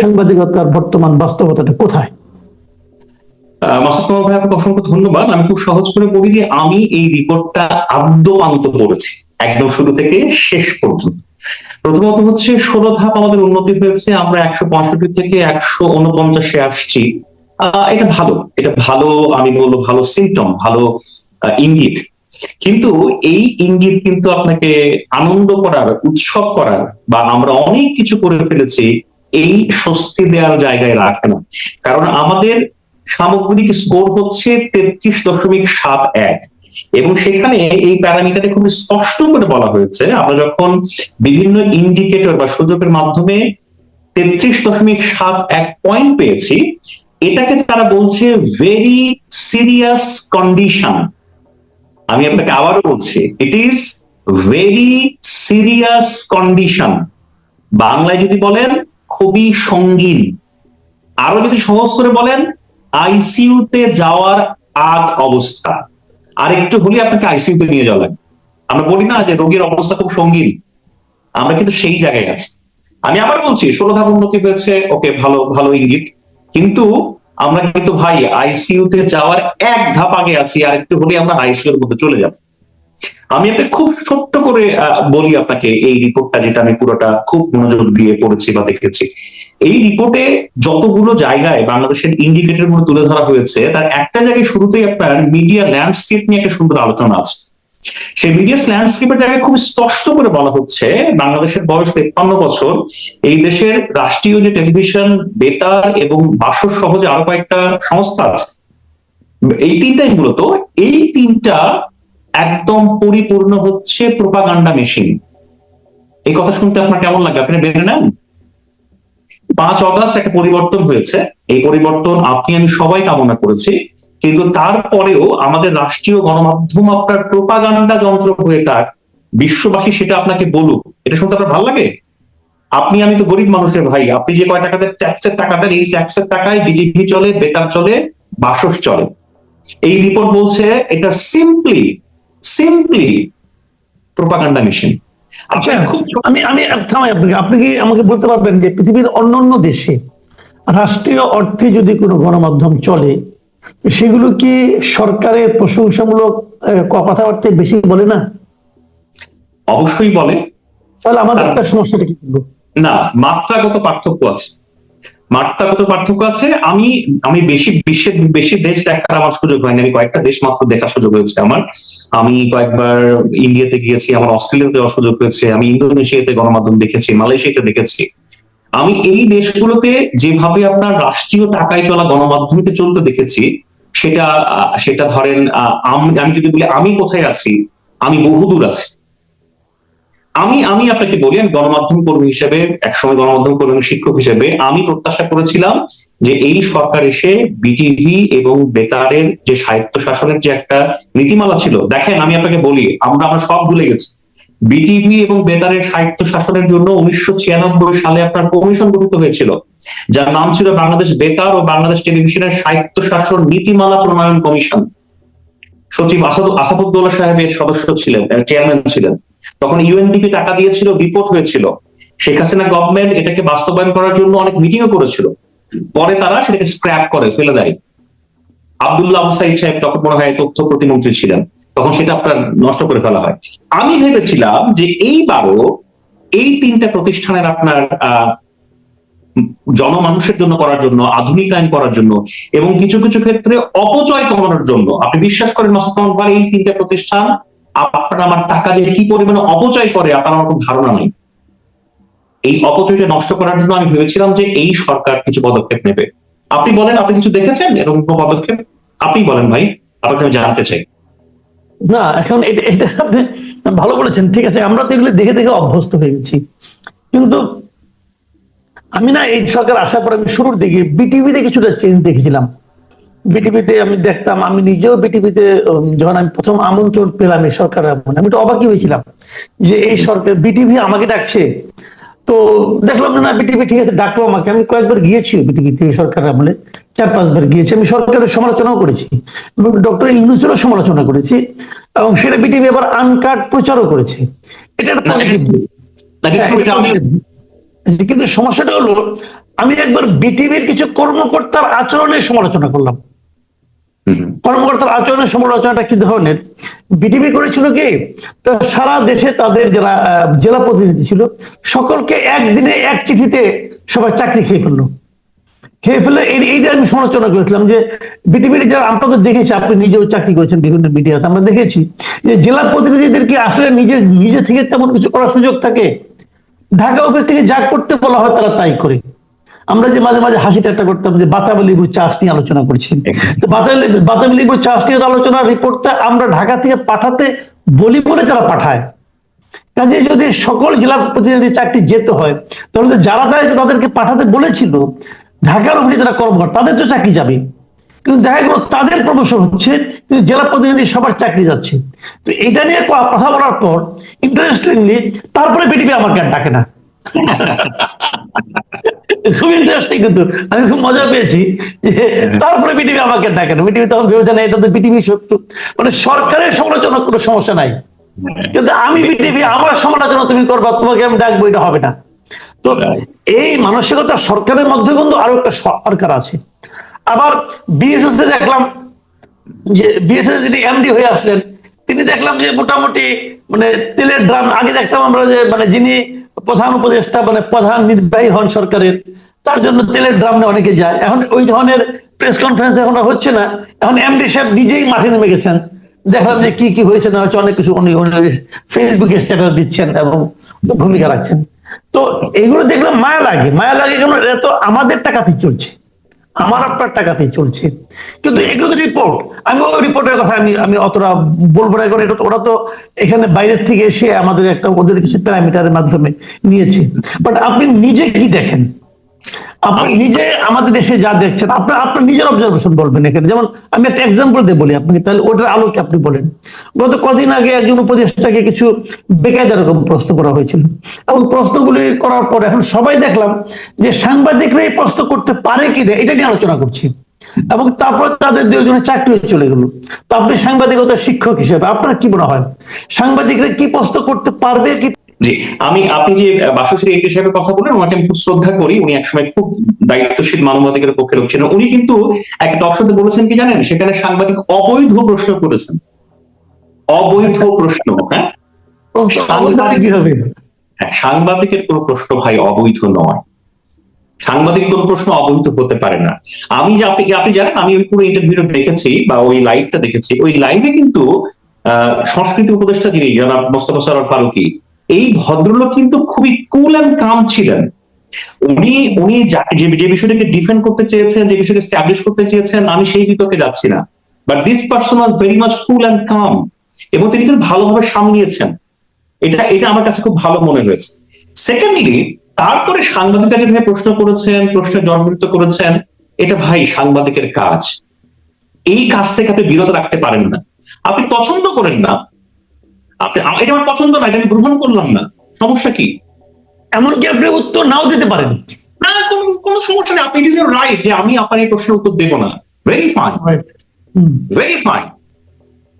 সাংবাদিকতার বর্তমান বাস্তবতাটা কোথায়? অসংখ্য ধন্যবাদ। আমি খুব সহজ করে বলি যে আমি এই রিপোর্টটা আদ্যপান্ত পড়েছি, একদম শুরু থেকে শেষ পর্যন্ত। প্রথমত হচ্ছে, ষোলো ধাপ আমাদের উন্নতি হয়েছে। আমরা একশো পঁয়ষট্টি থেকে একশো উনপঞ্চাশে আসছি। এটা ভালো। এটা ভালো, আমি বলব ভালো সিমটম ভালো ইঙ্গিত। কিন্তু এই ইঙ্গিত কিন্তু আপনাকে আনন্দ করার, উৎসব করার, বা আমরা অনেক কিছু করে ফেলেছি এই স্বস্তি দেওয়ার জায়গায় রাখে না। কারণ আমাদের সামগ্রিক স্কোর হচ্ছে তেত্রিশ দশমিক সাত এক। এবং সেখানে এই প্যারামিটারে খুব স্পষ্ট করে বলা হয়েছে। আমরা যখন বিভিন্ন ইন্ডিকেটর বা সুযোগের মাধ্যমে তেত্রিশ দশমিক সাত এক পয়েন্ট পেয়েছি, এটাকে তারা বলছে ভেরি সিরিয়াস কন্ডিশন আমি আপনাকে আবারও বলছি it is very serious condition বাংলায় যদি বলেন খুবই সঙ্গীন। আরও যদি সহজ করে বলেন আইসিইউতে যাওয়ার আগ অবস্থা। আর একটু হলে আপনাকে আইসিইউতে নিয়ে লাগে আমরা বলি না যে রোগীর অবস্থা খুব সঙ্গীন। আমরা কিন্তু সেই জায়গায় আছি। আমি আবার বলছি, ষোলো ধাপ উন্নতি হয়েছে, ওকে ভালো ভালো ইঙ্গিত। কিন্তু আমরা কিন্তু ভাই আইসিইউতে যাওয়ার এক ধাপ আগে আছি, আর একটু হলে আমরা এর মধ্যে চলে যাব। আমি একটা খুব ছোট্ট করে বলি আপনাকে এই রিপোর্টটা, যেটা আমি পুরোটা খুব মনোযোগ দিয়ে পড়েছি বা দেখেছি। এই রিপোর্টে যতগুলো জায়গায় বাংলাদেশের ইন্ডিকেটরগুলো তুলে ধরা হয়েছে, তার একটা জায়গায় শুরুতেই আপনার মিডিয়া ল্যান্ডস্কেপ নিয়ে একটা সুন্দর আলোচনা আছে। সেই মিডিয়া ল্যান্ডস্কেপের জায়গায় খুব স্পষ্ট করে বলা হচ্ছে, বাংলাদেশের বয়স তেপ্পান্ন বছর, এই দেশের রাষ্ট্রীয় যে টেলিভিশন বেতার এবং বাসর সহ যে আরও কয়েকটা সংস্থা আছে। এই তিনটাই মূলত, এই তিনটা একদম পরিপূর্ণ হচ্ছে প্রোপাগান্ডা মেশিন এই কথা শুনতে আপনার কেমন লাগে আপনি বেড়ে নেন। পাঁচ অগাস্ট একটা পরিবর্তন হয়েছে। এই পরিবর্তন আপনি আমি সবাই কামনা করেছি। কিন্তু তারপরেও আমাদের রাষ্ট্রীয় গণমাধ্যম আপনার প্রোপাগান্ডা যন্ত্র হয়ে থাক বিশ্ববাসী সেটা আপনাকে বলুক। এটা শুনতে আপনার ভালো লাগে? আপনি, আমি তো গরিব মানুষের ভাই। আপনি যে কয় টাকাতে ট্যাক্সের টাকা দেন, এই ট্যাক্সের টাকায় বিজেপি চলে, বেকার চলে, বাসস চলে। এই রিপোর্ট বলছে এটা সিম্পলি সিম্পলি প্রোপাগান্ডা মেশিন আচ্ছা আমি আমি থামাই আপনাকে আপনি কি আমাকে বলতে পারবেন যে পৃথিবীর অন্যান্য দেশে রাষ্ট্রীয় অর্থে যদি কোনো গণমাধ্যম চলে সেগুলো কি সরকারের প্রশংসামূলক আহ, কথাবার্তায় বেশি বলে না? অবশ্যই বলে। তাহলে আমাদের একটা সমস্যাটা কি না মাত্রাগত পার্থক্য আছে। মাত্রাগত পার্থক্য আছে? আমি আমি বেশি বিশ্বের বেশি দেশ দেখার আমার সুযোগ হয়নি। আমি কয়েকটা দেশ মাত্র দেখার সুযোগ হয়েছে আমার। আমি কয়েকবার ইন্ডিয়াতে গিয়েছি, আমার অস্ট্রেলিয়াতে যাওয়ার সুযোগ হয়েছে। আমি ইন্দোনেশিয়াতে গণমাধ্যম দেখেছি, মালয়েশিয়াতে দেখেছি। আমি এই দেশগুলোতে যেভাবে আপনার রাষ্ট্রীয় টাকায় চলা গণমাধ্যমকে চলতে দেখেছি, সেটা সেটা ধরেন আমি যদি বলি আমি কোথায় আছি, আমি বহুদূর আছি। আমি আমি আপনাকে বলি, আমি গণমাধ্যম কর্মী হিসেবে, একসময় গণমাধ্যম কর্মী শিক্ষক হিসেবে, আমি প্রত্যাশা করেছিলাম যে এই সরকার এসে বিটিভি এবং বেতারের যে সাহিত্য শাসনের যে একটা নীতিমালা ছিল, দেখেন আমি আপনাকে বলি, আমরা আমরা সব ভুলে গেছি। বিটিভি এবং বেতারের সাহিত্য শাসনের জন্য উনিশশো ছিয়ানব্বই সালে আপনার কমিশন গঠিত হয়েছিল, যার নাম ছিল বাংলাদেশ বেতার ও বাংলাদেশ টেলিভিশনের সাহিত্য শাসন নীতিমালা প্রণয়ন কমিশন। সচিব আসাদ, আসাদুদ্দৌলা সাহেবের সদস্য ছিলেন চেয়ারম্যান ছিলেন। তখন ইউএনডিপি টাকা দিয়েছিল রিপোর্ট হয়েছিল। শেখ হাসিনা গভর্নমেন্ট এটাকে বাস্তবায়ন করার জন্য অনেক মিটিংও করেছিল। পরে তারা সেটাকে স্ক্র্যাপ করে, ফেলে দেয়। আব্দুল্লাহ আবু সাইদ সাহেব তখন মনে হয় তথ্য প্রতিমন্ত্রী ছিলেন। তখন সেটা আপনার নষ্ট করে ফেলা হয়। আমি ভেবেছিলাম যে এইবারও এই তিনটা প্রতিষ্ঠানের আপনার জনমানুষের জন্য করার জন্য, আধুনিকায়ন করার জন্য এবং কিছু কিছু ক্ষেত্রে অপচয় কমানোর জন্য, আপনি বিশ্বাস করেন মাসুদ এই তিনটা প্রতিষ্ঠান আপনার আমার টাকা যে কি পরিমাণে অপচয় করে, আপনার আমার কোনো ধারণা নেই। এই অপচয়টা নষ্ট করার জন্য আমি ভেবেছিলাম যে এই সরকার কিছু পদক্ষেপ নেবে। আপনি বলেন, আপনি কিছু দেখেছেন এরকম কোনো পদক্ষেপ? আপনি বলেন ভাই আপনাকে আমি জানতে চাই। না, এখন এটা আপনি ভালো বলেছেন, ঠিক আছে, আমরা তো এগুলো দেখে দেখে অভ্যস্ত হয়ে গেছি। কিন্তু আমি না এই সরকার আসার পর আমি শুরুর দিকে বিটিভিতে কিছুটা চেঞ্জ দেখেছিলাম। বিটিভিতে আমি দেখতাম আমি নিজেও বিটিভিতে যখন আমি প্রথম আমন্ত্রণ পেলাম এই সরকার আমি তো অবাকই হয়েছিলাম যে এই সরকার বিটিভি আমাকে ডাকছে। তো দেখলাম না বিটিভি ঠিক আছে ডাকলো আমাকে। আমি কয়েকবার গিয়েছি বিটিভিতে এই সরকার আমলে চার পাঁচবার গিয়েছি। আমি সরকারের সমালোচনাও করেছি এবং ডক্টর ইউনুসেরও সমালোচনা করেছি এবং সেটা বিটিভি আবার আনকাট প্রচারও করেছে। এটা একটা পজিটিভ হ্যাঁ, কিন্তু সমস্যাটা হলো আমি একবার বিটিভির কিছু কর্মকর্তার আচরণের সমালোচনা করলাম। কর্মকর্তার আচরণের সমালোচনাটা কি ধরনের? বিটিভি করেছিল কি? সারা দেশে তাদের যারা জেলা প্রতিনিধি ছিল, সকলকে একদিনে এক চিঠিতে সবাই চাকরি খেয়ে ফেলল। খেয়ে ফেলে এই- এইটা আমি সমালোচনা করেছিলাম যে বিটিভির যারা, আমরা তো দেখেছি, আপনি নিজেও চাকরি করেছেন বিভিন্ন মিডিয়াতে, আমরা দেখেছি যে জেলা প্রতিনিধিদেরকে আসলে নিজে নিজে থেকে তেমন কিছু করার সুযোগ থাকে? ঢাকা অফিস থেকে যা করতে বলা হয় তারা তাই করে। আমরা যে মাঝে মাঝে হাসি ঠাট্টা করতাম যে বাতাবি লেবুর চাষ নিয়ে আলোচনা করছি। তো বাতাবি বাতাবি লেবুর চাষ নিয়ে আলোচনা রিপোর্টটা আমরা ঢাকা থেকে পাঠাতে বলি বলে তারা পাঠায়। কাজে যদি সকল জেলা প্রতিনিধি চাকরি যেতে হয়, তাহলে যারা তাদেরকে তাদেরকে পাঠাতে বলেছিল, ঢাকার অফিসে যারা কর্মকর্তা, তাদের তো চাকরি যাবে। কিন্তু দেখা গেল তাদের প্রমোশন হচ্ছে, কিন্তু জেলা প্রতিনিধি সবার চাকরি যাচ্ছে। তো এটা নিয়ে কথা বলার পর ইন্টারেস্টিংলি তারপরে বিটিপি আমাকে আর ডাকে না। খুব ইন্টারেস্টিং কিন্তু। আমি খুব মজা পেয়েছি যে তারপরে বিটিভি আমাকে ডাকে না। বিটিভি তখন ভেবেছে, না, এটা তো বিটিভি শত্রু। মানে সরকারের সমালোচনা কোনো সমস্যা নাই। কিন্তু আমি বিটিভি আমার সমালোচনা তুমি করবা, তোমাকে আমি ডাকবো, এটা হবে না। তো এই মানসিকতা সরকারের মধ্যে কিন্তু আরও একটা সরকার আছে। আবার বিএসএস দেখলাম যে বিএসএস যিনি এমডি হয়ে আসলেন, তিনি দেখলাম যে মোটামুটি মানে তেলের ড্রাম, আগে দেখতাম আমরা যে মানে যিনি প্রধান উপদেষ্টা মানে প্রধান নির্বাহী হন সরকারের, তার জন্য তেলের ড্রাম নিয়ে অনেকে যায়। এখন ওই ধরনের প্রেস কনফারেন্স এখন হচ্ছে না। এখন এমডি সাহেব নিজেই মাঠে নেমে গেছেন। দেখলাম যে কি কি হয়েছে, না হচ্ছে অনেক কিছু ফেসবুকে স্ট্যাটাস দিচ্ছেন এবং ভূমিকা রাখছেন। তো এগুলো দেখলাম মায়া লাগে। মায়া লাগে কেন? এত আমাদের টাকাতেই চলছে। আমার আপনার টাকাতেই চলছে। কিন্তু এগুলো তো রিপোর্ট আমি ওই রিপোর্টের কথা আমি আমি অতটা বলব না এটা ওরা তো এখানে বাইরের থেকে এসে আমাদের একটা, ওদের কিছু প্যারামিটারের মাধ্যমে নিয়েছে। বাট আপনি নিজে কি দেখেন? আপনি নিজে আমাদের দেশে যা দেখছেন আপনার আপনার নিজের অবজারভেশন বলবেন এখানে। যেমন আমি একটা এক্সাম্পল দিয়ে বলি আপনাকে তাহলে ওটার আলোকে আপনি বলেন। গত কদিন আগে একজন উপদেষ্টাকে কিছু বেকায়দা রকম প্রশ্ন করা হয়েছিল। এবং প্রশ্নগুলি করার পর এখন সবাই দেখলাম যে সাংবাদিকরা এই প্রশ্ন করতে পারে কি না এটা নিয়ে আলোচনা করছি। এবং তারপর তাদের দুজনের চাকরি চলে গেল। তো আপনি সাংবাদিকতা শিক্ষক হিসেবে আপনার কি মনে হয়? সাংবাদিকরা কি প্রশ্ন করতে পারবে কি জি। আমি আপনি যে বাসশ্রী একে সাহেবের কথা বলেন ওনাকে আমি খুব শ্রদ্ধা করি। উনি একসময় খুব দায়িত্বশীল মানবাধিকারের পক্ষে লোক ছিলেন। উনি কিন্তু এক টকশোতে বলেছেন কি জানেন? সেখানে সাংবাদিক অবৈধ প্রশ্ন করেছেন। অবৈধ প্রশ্ন হ্যাঁ? হ্যাঁ, সাংবাদিকের কোনো প্রশ্ন ভাই অবৈধ নয়। সাংবাদিক কোন প্রশ্ন অবহিত হতে পারে না। আমি যে আপনি আপনি জানেন? আমি ওই পুরো ইন্টারভিউটা দেখেছি বা ওই লাইভটা দেখেছি। ওই লাইভে কিন্তু আহ, সংস্কৃতি উপদেষ্টা যিনি জনাব মোস্তফা সরোয়ার ফারুকি এই ভদ্রলোক কিন্তু খুবই কুল অ্যান্ড কাম ছিলেন। উনি উনি যে বিষয়টাকে ডিফেন্ড করতে চেয়েছেন, যে স্ট্যাবলিশ করতে চেয়েছেন, আমি সেই বিতর্কে যাচ্ছি না। But this person was very much cool and calm এবং তিনি কিন্তু ভালোভাবে সামলিয়েছেন। এটা এটা আমার কাছে খুব ভালো মনে হয়েছে। সেকেন্ডলি তারপরে সাংবাদিকরা যেভাবে প্রশ্ন করেছেন, প্রশ্নের জন্মৃত করেছেন, এটা ভাই সাংবাদিকের কাজ। এই কাজ থেকে আপনি বিরত রাখতে পারেন না। আপনি পছন্দ করেন না আপনি এটা আমার পছন্দ না এটা আমি গ্রহণ করলাম না। সমস্যা কি? এমনকি আপনি উত্তর নাও দিতে পারেন। না কোনো কোনো সমস্যা নেই। আপনি ইজ রাইট যে আমি আপনার এই প্রশ্নের উত্তর দেবো না। ভেরি ফাইন ভেরি ফাইন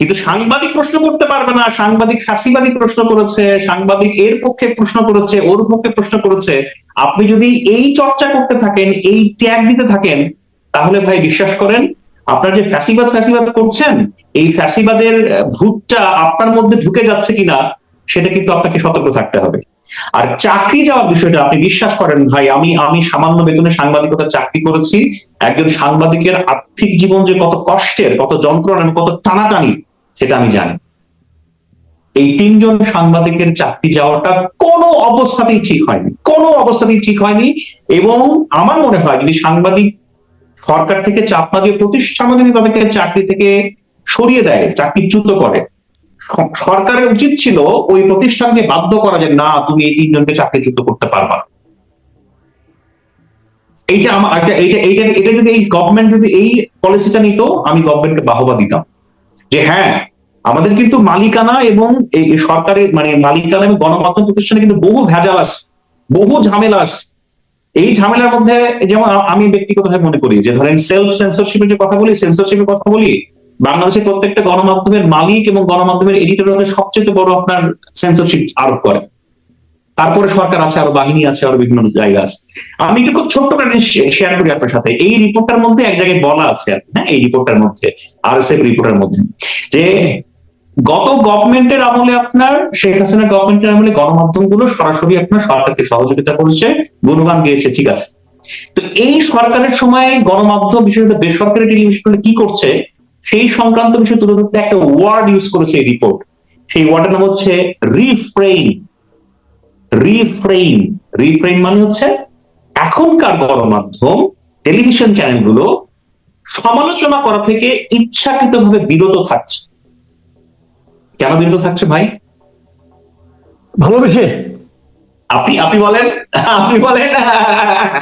কিন্তু সাংবাদিক প্রশ্ন করতে পারবে না। সাংবাদিক ফাঁসিবাদী প্রশ্ন করেছে সাংবাদিক এর পক্ষে প্রশ্ন করেছে ওর পক্ষে প্রশ্ন করেছে। আপনি যদি এই চর্চা করতে থাকেন এই ট্যাগ দিতে থাকেন তাহলে ভাই বিশ্বাস করেন আপনার যে ফ্যাসিবাদ ফ্যাসিবাদ করছেন, এই ফ্যাসিবাদের ভূতটা আপনার মধ্যে ঢুকে যাচ্ছে কিনা, সেটা কিন্তু আপনাকে সতর্ক থাকতে হবে। আর চাকরি যাওয়ার বিষয়টা আপনি বিশ্বাস করেন ভাই, আমি আমি সামান্য বেতনে সাংবাদিকতার চাকরি করেছি, একজন সাংবাদিকের আর্থিক জীবন যে কত কষ্টের, কত যন্ত্রণা কত টানাটানি, সেটা আমি জানি। এই তিনজন সাংবাদিকের চাকরি যাওয়াটা কোনো অবস্থাতেই ঠিক হয়নি, কোনো অবস্থাতেই ঠিক হয়নি এবং আমার মনে হয় যদি সাংবাদিক সরকার থেকে চাপ না দিয়ে প্রতিষ্ঠানও যদি তাদেরকে চাকরি থেকে সরিয়ে দেয়, চাকরিচ্যুত করে। সরকারের উচিত ছিল ওই প্রতিষ্ঠানকে বাধ্য করা যে না, তুমি এই তিনজনকে চাকরিচ্যুত করতে পারবা। না। এই যে আমার এইটা এইটা এটা যদি এই গভর্নমেন্ট যদি এই পলিসিটা নিত, আমি গভর্নমেন্টকে বাহবা দিতাম। যে হ্যাঁ আমাদের কিন্তু মালিকানা এবং এই সরকারের মানে মালিকানা এবং গণমাধ্যম প্রতিষ্ঠানে কিন্তু বহু ভেজাল আছে বহু ঝামেলা আছে এই ঝামেলার মধ্যে যেমন আমি ব্যক্তিগতভাবে মনে করি যে ধরেন সেলফ সেন্সরশিপের যে কথা বলি সেন্সরশিপের কথা বলি, বাংলাদেশের প্রত্যেকটা গণমাধ্যমের মালিক এবং গণমাধ্যমের এডিটরের মধ্যে সবচেয়ে বড় আপনার সেন্সরশিপ আরোপ করে। তারপরে সরকার আছে, আরও বাহিনী আছে, আরও বিভিন্ন জায়গা আছে। আমি একটু খুব ছোট্ট করে শেয়ার করি আপনার সাথে। এই রিপোর্টটার মধ্যে এক জায়গায় বলা আছে আর হ্যাঁ? এই রিপোর্টটার মধ্যে আর এস রিপোর্টের মধ্যে, যে গত গভর্নমেন্টের আমলে আপনার, শেখ হাসিনা গভর্নমেন্টের আমলে গণমাধ্যমগুলো সরাসরি আপনার সরকারকে সহযোগিতা করেছে, গুণগান গিয়েছে, ঠিক আছে। তো এই সরকারের সময় গণমাধ্যম, বিশেষত বেসরকারি টেলিভিশন কি করছে, সেই সংক্রান্ত বিষয়ে তুলে ধরতে একটা ওয়ার্ড ইউজ করেছে এই রিপোর্ট সেই ওয়ার্ডের নাম হচ্ছে রিফ্রেইন রিফ্রেইন রিফ্রেইন মানে হচ্ছে এখনকার গণমাধ্যম টেলিভিশন চ্যানেলগুলো সমালোচনা করা থেকে ইচ্ছাকৃতভাবে বিরত থাকছে। কেন বিরত থাকছে ভাই? ভালোবেসে। আপনি আপনি বলেন আপনি বলেন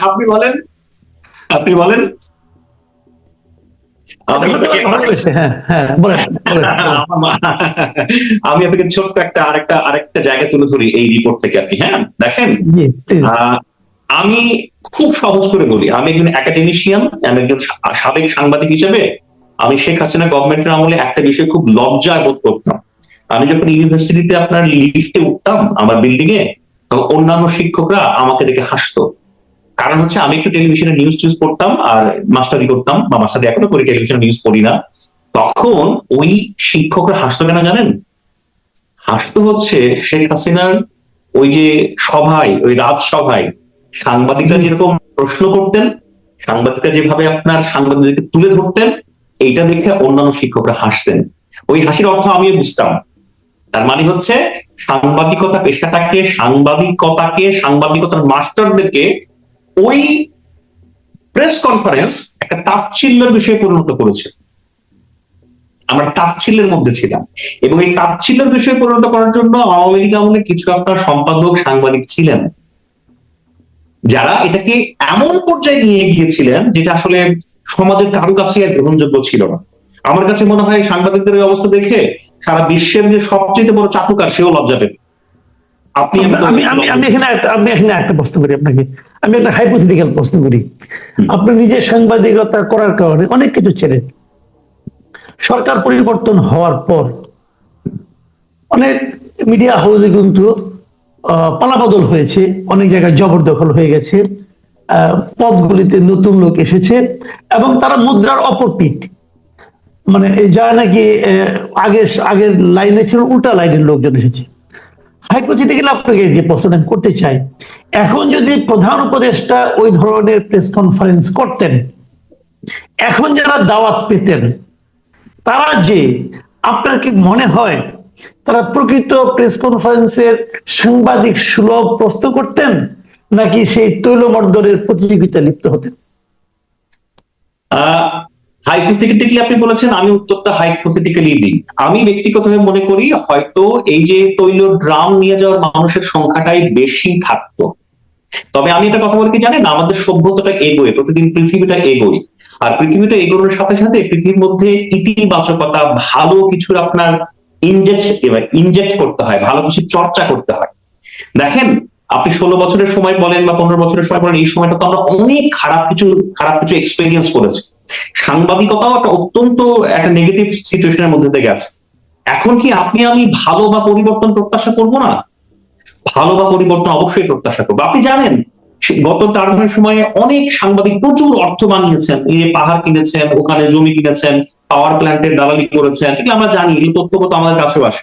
আপনি বলেন আপনি বলেন। আমি আপনাকে- হ্যাঁ হ্যাঁ আপনাকে ছোট্ট একটা আরেকটা আরেকটা জায়গা তুলে ধরি এই রিপোর্ট থেকে আপনি হ্যাঁ? দেখেন আহ, আমি খুব সহজ করে বলি। আমি একজন একাডেমিশিয়ান আমি একজন সাবেক সাংবাদিক হিসেবে আমি শেখ হাসিনা গভর্নমেন্টের আমলে একটা বিষয় খুব লজ্জায় বোধ করতাম। আমি যখন ইউনিভার্সিটিতে আপনার লিফটে উঠতাম আমার বিল্ডিং এ তখন অন্যান্য শিক্ষকরা আমাকে দেখে হাসতো। কারণ হচ্ছে আমি একটু টেলিভিশনে নিউজ টিউজ পড়তাম আর মাস্টারি করতাম বা মাস্টারি এখনও করি টেলিভিশনে নিউজ পড়ি না। তখন ওই শিক্ষকরা হাসতো কেন জানেন? হাসতো হচ্ছে শেখ হাসিনার ওই যে সভায় ওই রাজসভায় সাংবাদিকরা যেরকম প্রশ্ন করতেন সাংবাদিকরা যেভাবে আপনার সাংবাদিকদেরকে তুলে ধরতেন এইটা দেখে অন্যান্য শিক্ষকরা হাসতেন। ওই হাসির অর্থ আমিও বুঝতাম। তার মানে হচ্ছে সাংবাদিকতা পেশাটাকে, সাংবাদিকতাকে, সাংবাদিকতার মাস্টারদেরকে ওই প্রেস কনফারেন্স একটা তাচ্ছিল্যের বিষয়ে পরিণত করেছে। আমরা তাচ্ছিল্যের মধ্যে ছিলাম এবং এই তাচ্ছিল্যের বিষয়ে পরিণত করার জন্য আওয়ামী লীগ আমলে কিছু আপনার সম্পাদক, সাংবাদিক ছিলেন। যারা এটাকে এমন পর্যায়ে নিয়ে গিয়েছিলেন যেটা আসলে সমাজের কারও কাছে গ্রহণযোগ্য ছিল না। আমার কাছে মনে হয় সাংবাদিকদের এই অবস্থা দেখে সারা বিশ্বের যে সবচেয়ে বড় চাটুকার সেও লজ্জা পেত। আপনি আমি আমি আমি এখানে আমি এখানে একটা প্রশ্ন করি আপনাকে। আমি একটা হাইপোথেটিক্যাল প্রশ্ন করি। আপনি নিজে সাংবাদিকতা করার কারণে অনেক কিছু চেনেন সরকার পরিবর্তন হওয়ার পর অনেক মিডিয়া হাউসে কিন্তু আহ, পালাবদল হয়েছে। অনেক জায়গায় জবরদখল হয়ে গেছে। আহ, পদগুলিতে নতুন লোক এসেছে এবং তারা মুদ্রার অপর পিঠ। মানে যারা নাকি আহ, আগে আগের লাইনে ছিল উল্টা লাইনের লোকজন এসেছে। হাইপোথেটিক্যাল আপনাকে যে প্রশ্নটা আমি করতে চাই এখন যদি প্রধান উপদেষ্টা ওই ধরনের প্রেস কনফারেন্স করতেন এখন যারা দাওয়াত পেতেন তারা যে আপনার কি মনে হয় তারা প্রকৃত প্রেস কনফারেন্সের সাংবাদিক সুলভ প্রশ্ন করতেন নাকি সেই তৈলমর্দনের প্রতিযোগিতা লিপ্ত হতেন? হাইপোথেটিক্যালি আপনি বলেছেন, আমি উত্তরটা হাইপোথেটিক্যালি দিই। আমি ব্যক্তিগতভাবে মনে করি, হয়তো এই যে তৈল ড্রাম নিয়ে যাওয়ার মানুষের সংখ্যাটাই বেশি থাকতো। তবে আমি এটা কথা বলে, কি জানেন? আমাদের সভ্যতাটা এগোয়, প্রতিদিন পৃথিবীটা এগোয়। আর পৃথিবীটা এগোনোর সাথে সাথে পৃথিবীর মধ্যে ইতিবাচকতা, ভালো কিছুর আপনার ইনজেক্ট ইনজেক্ট করতে হয়, ভালো কিছু চর্চা করতে হয়। দেখেন আপনি ষোলো বছরের সময় বলেন বা পনেরো বছরের সময় বলেন, এই সময়টা তো আমরা অনেক খারাপ কিছু খারাপ কিছু এক্সপেরিয়েন্স করেছি। সাংবাদিকতাও একটা অত্যন্ত একটা নেগেটিভ সিচুয়েশনের মধ্যে দিয়ে গেছে। এখন কি আপনি আমি ভালো বা পরিবর্তন প্রত্যাশা করব না? ভালো বা পরিবর্তন অবশ্যই প্রত্যাশা করব। আপনি জানেন গত টার্মের সময়ে অনেক সাংবাদিক প্রচুর অর্থ বানিয়েছেন। যে পাহাড় কিনেছেন, ওখানে জমি কিনেছেন পাওয়ার প্ল্যান্টের দালালি করেছেন, এগুলো আমরা জানি এই তথ্যগত আমাদের কাছেও আসে।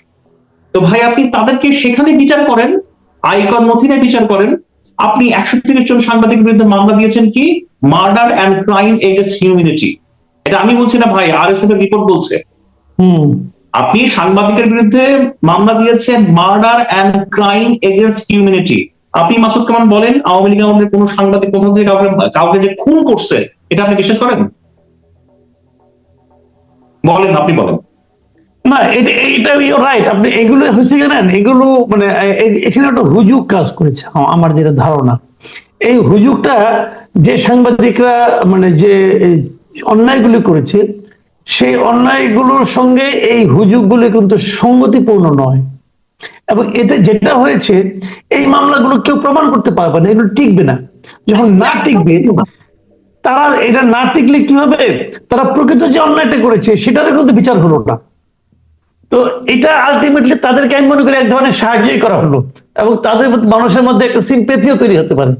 তো ভাই, আপনি তাদেরকে সেখানে বিচার করেন? আয়কর নথিনে বিচার করেন। আপনি একশো তিরিশ জন সাংবাদিক বিরুদ্ধে মামলা দিয়েছেন কি? Murder and crime against humanity এটা আমি বলছি না ভাই আর এস এর রিপোর্ট বলছে। হুম। আপনি সাংবাদিকের বিরুদ্ধে মামলা দিয়েছেন murder and crime against humanity আপনি মাসুদ কামান বলেন আওয়ামী লীগ আমাদের কোন সাংবাদিক কোথাও থেকে কাউকে কাউকে যে খুন করছে এটা আপনি বিশ্বাস করেন? বলেন আপনি বলেন। না, এটা এইটা রাইট আপনি এগুলো এগুলো মানে এখানে একটা হুজুগ কাজ করেছে। আমার যেটা ধারণা। এই হুজুগটা যে সাংবাদিকরা মানে যে অন্যায়গুলি করেছে, সেই অন্যায়গুলোর সঙ্গে এই হুজুগগুলি কিন্তু সঙ্গতিপূর্ণ নয়। এবং এতে যেটা হয়েছে, এই মামলাগুলো কেউ প্রমাণ করতে পারবে না, এগুলো টিকবে না। যখন না টিকবে, তারা, এটা না টিকলে কি হবে? তারা প্রকৃত যে অন্যায়টা করেছে, সেটারও কিন্তু বিচার হলো না। তো এটা আলটিমেটলি তাদেরকে আমি মনে করি এক ধরনের সাহায্যই করা হলো। এবং তাদের মানুষের মধ্যে একটা সিম্পেথিও তৈরি হতে পারে।